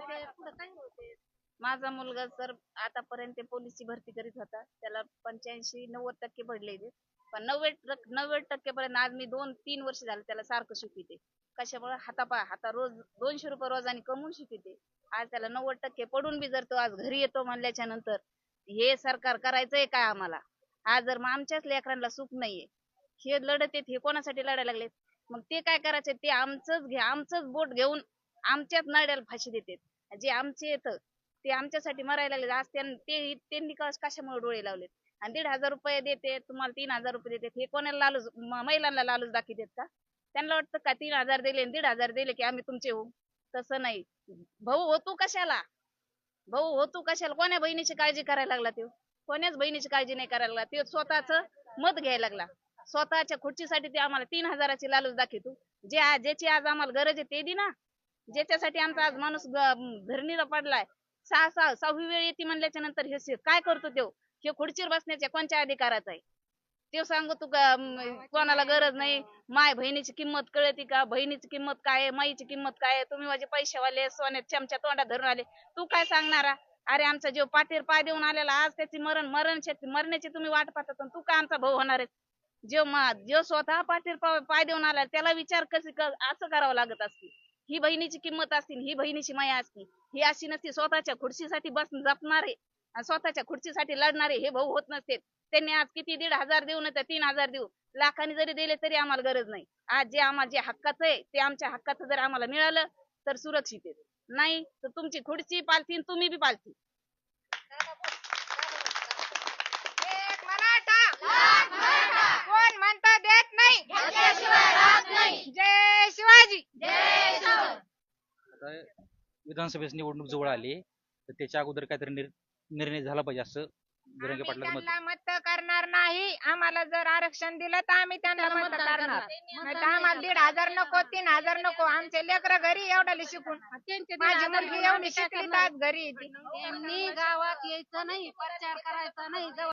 होते पुढं काय होते? माझा मुलगा सर आतापर्यंत पोलीसची भरती करीत होता त्याला पंच्याऐंशी नव्वद टक्के पडले पण नव्वद नव्वद टक्केपर्यंत आज मी दोन तीन वर्ष झाले त्याला सारखं शिकविते. कशामुळे? हातापा हाता रोज दोनशे रुपये रोजाने कमवून शिकविते. आज त्याला नव्वद टक्के पडून बी जर तो आज घरी येतो म्हणल्याच्या नंतर हे सरकार करायचंय काय आम्हाला? आज जर मग आमच्याच लेकरांना सुख नाहीये हे लढत आहेत हे कोणासाठी लढायला लागलेत? मग ते काय करायचे ते आमचंच घे आमचंच बोट घेऊन आमच्याच नड्याला फाशी देतात. जे आमचे येतं ते आमच्यासाठी मरायला लागले आज त्यां- ते त्यांनी कश- कशामुळे डोळे लावलेत? आणि दीड हजार रुपये देते तुम्हाला तीन हजार रुपये देते. हे कोणाला लालूच म- महिलांना लालूच दाखवतात का? त्यांना वाटतं का तीन हजार दिले आणि दीड हजार दिले की आम्ही तुमचे होऊ? तसं नाही. भाऊ होतो कशाला? भाऊ हो तू कशाला? कोण्या बहिणीची काळजी करायला लागला तो कोण्याच बहिणीची काळजी नाही करायला लागला? तो स्वतःच मत घ्यायला लागला. स्वतःच्या खुर्चीसाठी ते आम्हाला तीन हजाराची लालूच दाखवतो जे आ- ज्याची आज आम्हाला गरज आहे ते दिना ज्याच्यासाठी आमचा आज माणूस धरणीला पडलाय. सहा सहा सहावी वेळ येते म्हणल्याच्या नंतर हे काय करतो तो? हे खुर्चीवर बसण्याच्या कोणत्या अधिकाराचा आहे? ते सांग का कोणाला गरज नाही? माय बहिणीची किंमत कळती का? बहिणीची किंमत काय आहे? माईची किंमत काय आहे? तुम्ही माझे पैसेवाले सोन्यात चमच्या तोंडात धरून आले. तू काय सांगणारा? अरे आमचा जीव पाठीर पाय देऊन आलेला. आज त्याची मरण मरण मरण्याची तुम्ही वाट पाहता पण तू काय आमचा भाऊ होणार आहे जो मा स्वतः पाठीर पाय- देऊन आला. त्याला विचार कशी असं करावं लागत असते? ही बहिणीची किंमत असती ही बहिणीची माया असती ही अशी नसती स्वतःच्या खुर्चीसाठी बस जपणारे आणि स्वतःच्या खुर्चीसाठी लढणारे हे भाऊ होत नसते त्यांनी आज किती दीड हजार देऊ न तर तीन हजार देऊ. लाखांनी जरी दिले तरी आम्हाला गरज नाही. आज जे आम्हाला जे हक्काचं आहे ते आमच्या हक्काचं जर आम्हाला मिळालं तर सुरक्षित आहे. नाही तर तुमची खुर्ची पालथी तुम्ही बी पालथी. आता विधानसभेची निवडणूक जवळ आली तर त्याच्या अगोदर काहीतरी निर- निर्णय झाला पाहिजे असं जरंगे आम्ही पाटलाचं मत. त्यांना मत करणार नाही. आम्हाला जर आरक्षण दिलं तर आम्ही त्यांना मत करणार. नाही तर आम्हाला दीड हजार नको तीन हजार नको. आमचे लेकर घरी एवढ्याला शिकून. माझी मुलगी एवढी शिकली तर आज घरी येते. त्यांनी गावात यायचं नाही प्रचार करायचा नाही.